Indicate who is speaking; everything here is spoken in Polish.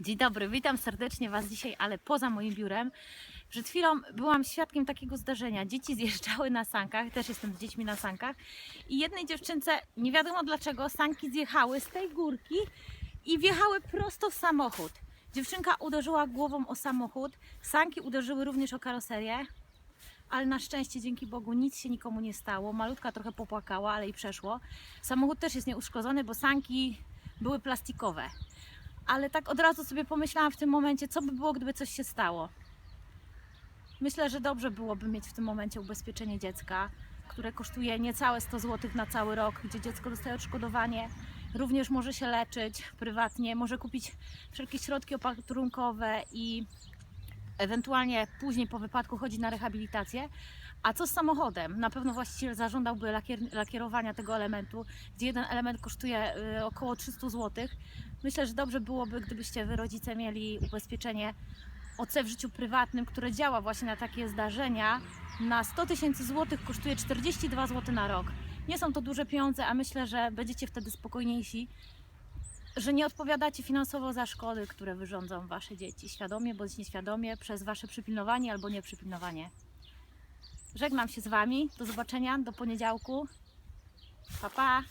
Speaker 1: Dzień dobry, witam serdecznie Was dzisiaj, ale poza moim biurem. Przed chwilą byłam świadkiem takiego zdarzenia. Dzieci zjeżdżały na sankach, też jestem z dziećmi na sankach i jednej dziewczynce, nie wiadomo dlaczego, sanki zjechały z tej górki i wjechały prosto w samochód. Dziewczynka uderzyła głową o samochód, sanki uderzyły również o karoserię, ale na szczęście, dzięki Bogu, nic się nikomu nie stało. Malutka trochę popłakała, ale i przeszło. Samochód też jest nieuszkodzony, bo sanki były plastikowe ale tak od razu sobie pomyślałam w tym momencie, co by było, gdyby coś się stało. Myślę, że dobrze byłoby mieć w tym momencie ubezpieczenie dziecka, które kosztuje niecałe 100 zł na cały rok, gdzie dziecko dostaje odszkodowanie. Również może się leczyć prywatnie, może kupić wszelkie środki opatrunkowe i ewentualnie później po wypadku chodzić na rehabilitację. A co z samochodem? Na pewno właściciel zażądałby lakier- lakierowania tego elementu, gdzie jeden element kosztuje y, około 300 zł. Myślę, że dobrze byłoby, gdybyście wy rodzice mieli ubezpieczenie OC w życiu prywatnym, które działa właśnie na takie zdarzenia. Na 100 tysięcy złotych kosztuje 42 zł na rok. Nie są to duże pieniądze, a myślę, że będziecie wtedy spokojniejsi, że nie odpowiadacie finansowo za szkody, które wyrządzą wasze dzieci, świadomie bądź nieświadomie, przez wasze przypilnowanie albo nieprzypilnowanie. Żegnam się z wami. Do zobaczenia do poniedziałku. Pa pa!